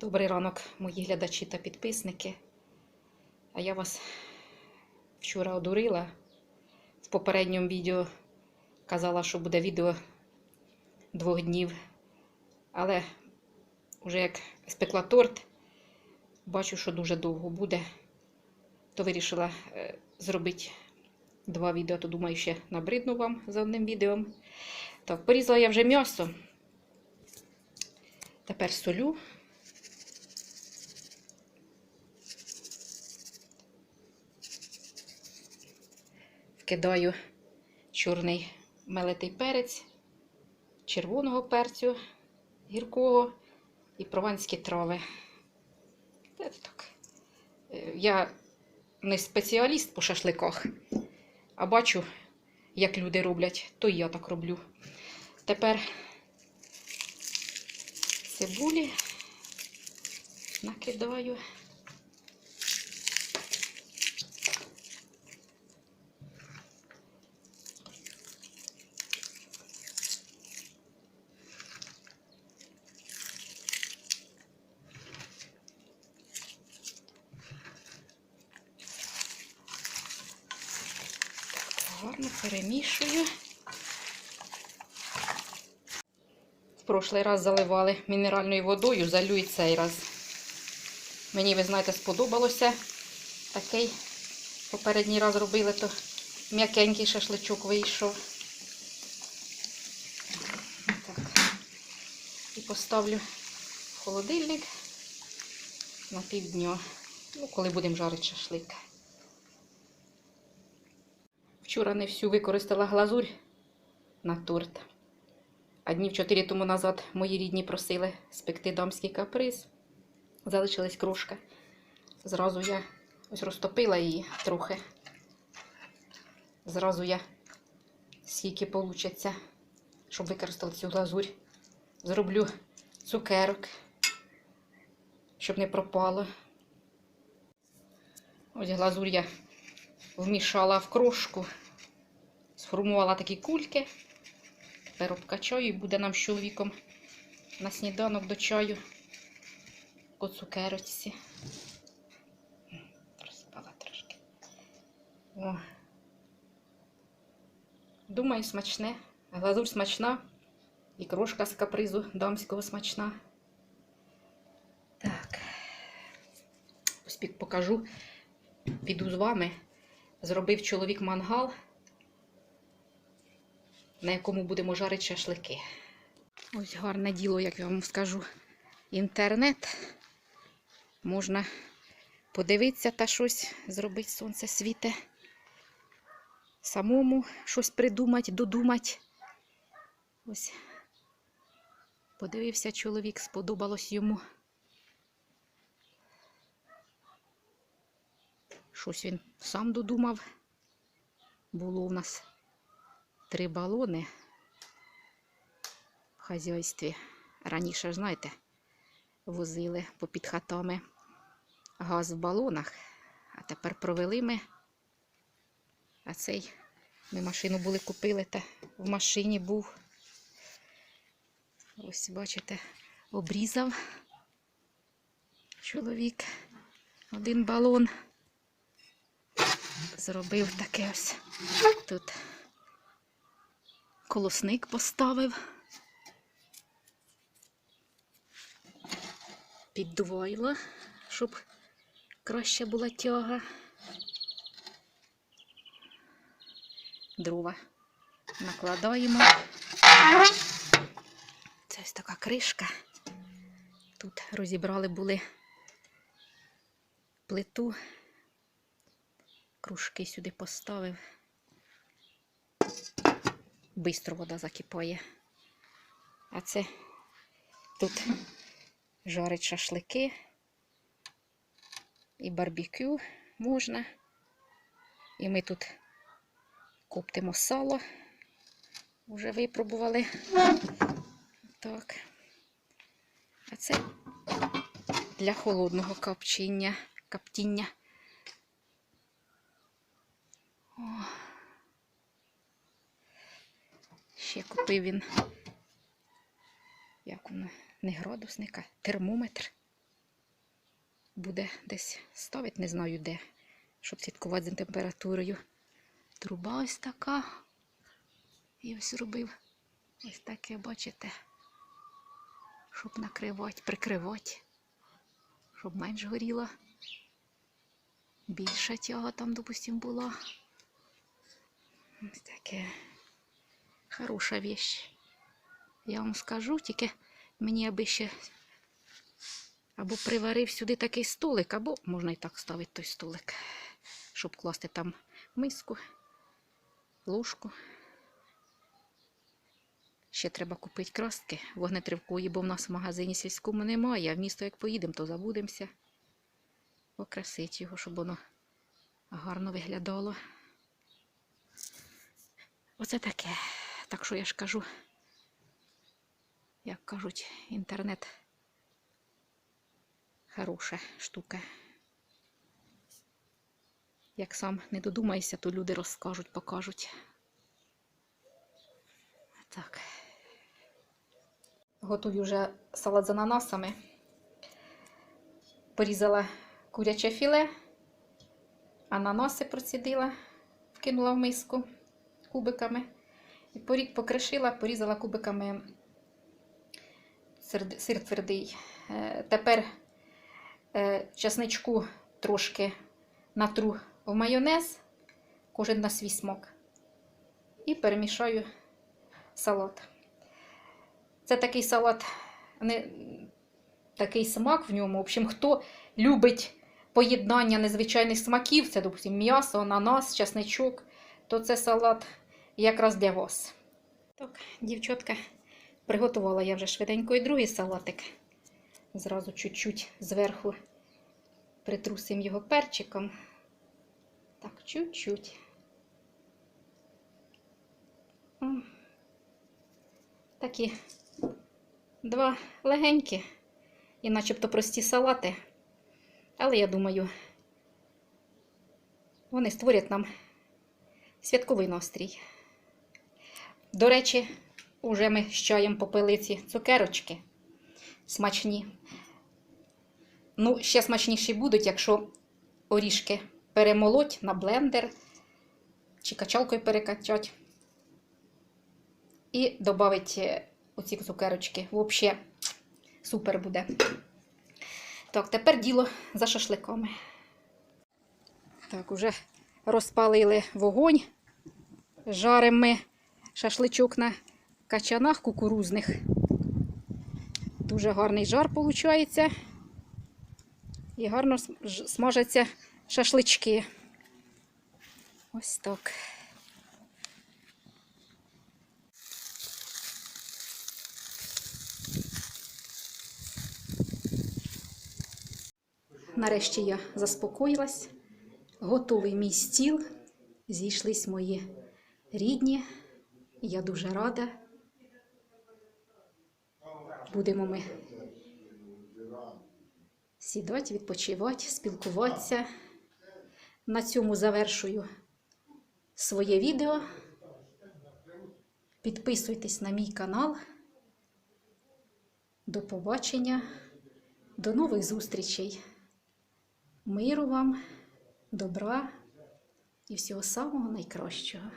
Добрий ранок, мої глядачі та підписники. А я вас вчора одурила. В попередньому відео казала, що буде відео двох днів. Але вже як спекла торт, бачу, що дуже довго буде. То вирішила е, зробити два відео, то думаю, ще набридну вам за одним відео. Так, порізала я вже м'ясо. Тепер солю. Вкидаю чорний мелитий перець, червоного перцю, гіркого і прованські трави. Е, Я не спеціаліст по шашликах, а бачу, як люди роблять, то я так роблю. Тепер цибулі накидаю. Гарно перемішую. В прошлий раз заливали мінеральною водою, залю і цей раз. Мені, ви знаєте, сподобалося. Такий попередній раз робили, то м'якенький шашличок вийшов. Так. І поставлю в холодильник на півдня. Ну, коли будемо жарити шашлик. Вчора не всю використала глазурь на торт. А днів чотири тому назад мої рідні просили спекти дамський каприз. Залишилась кружка. Зразу я ось розтопила її трохи. Зразу я, скільки получиться, щоб використати цю глазурь. Зроблю цукерок, щоб не пропало. Ось глазурь я вмішала в крошку, сформувала такі кульки. Тепер обкачаю і буде нам з чоловіком на сніданок до чаю по цукерочці. Розпала трошки. О. Думаю, смачне. Глазурь смачна. І крошка з капризу дамського смачна. Так. Ось покажу. Піду з вами. Зробив чоловік мангал на якому будемо жарити шашлики. Ось гарне діло, як я вам скажу. Інтернет. Можна подивитися та щось зробити, сонце світе. Самому щось придумати, додумати. Ось. Подивився чоловік, сподобалось йому. Щось він сам додумав. Було у нас три балони в хазяйстві. Раніше, знаєте, возили попід хатами газ в балонах, а тепер провели ми. А цей ми машину були купили, та в машині був. Ось, бачите, обрізав чоловік один балон. Зробив таке ось тут колосник поставив. Піддвоїла, щоб краще була тяга. Дрова накладаємо. Це ось така кришка. Тут розібрали були плиту, кружки сюди поставив бистро вода закипає. А це тут жарить шашлики і барбекю можна. І ми тут коптимо сало. Вже випробували. Так. А це для холодного копчення, коптіння. О. Ще купив він, як воно, не градусника, термометр. буде десь ставити, не знаю де, щоб слідкувати за температурою. Труба ось така. І ось робив ось таке, бачите, щоб накривати, прикривати, щоб менш горіла. Більша тяга там, допустим, була. Ось таке хороша вещь. Я вам скажу, тільки мені аби ще або приварив сюди такий столик, або можна і так ставити той столик, щоб класти там миску, ложку. Ще треба купити краски вогнетривкої, бо в нас в магазині сільському немає, а в місто як поїдемо, то забудемося. Покрасити його, щоб воно гарно виглядало. Оце таке. Так що я ж кажу, як кажуть, інтернет хороша штука. Як сам не додумаєшся, то люди розкажуть, покажуть. Так. Готую вже салат з ананасами. Порізала куряче філе, ананаси процідила, вкинула в миску кубиками. І порік покришила, порізала кубиками сир, твердий. Е, Тепер е, часничку трошки натру в майонез, кожен на свій смак. І перемішаю салат. Це такий салат, не такий смак в ньому. В общем, хто любить поєднання незвичайних смаків, це, допустим, м'ясо, ананас, часничок, то це салат якраз для вас. Так, дівчатка, приготувала я вже швиденько і другий салатик. Зразу чуть-чуть зверху притрусимо його перчиком. Так, чуть-чуть. Такі два легенькі і начебто прості салати. Але я думаю, вони створять нам святковий настрій. До речі, уже ми з чаєм попили ці цукерочки смачні. Ну, ще смачніші будуть, якщо орішки перемолоть на блендер чи качалкою перекачать. І додати оці цукерочки. Взагалі, супер буде. Так, тепер діло за шашликами. Так, уже розпалили вогонь. Жаримо ми шашличок на качанах кукурузних. Дуже гарний жар виходить. І гарно смажаться шашлички. Ось так. Нарешті я заспокоїлась. Готовий мій стіл. Зійшлись мої рідні. Я дуже рада. Будемо ми сідати, відпочивати, спілкуватися. На цьому завершую своє відео. Підписуйтесь на мій канал. До побачення, до нових зустрічей. Миру вам, добра і всього самого найкращого.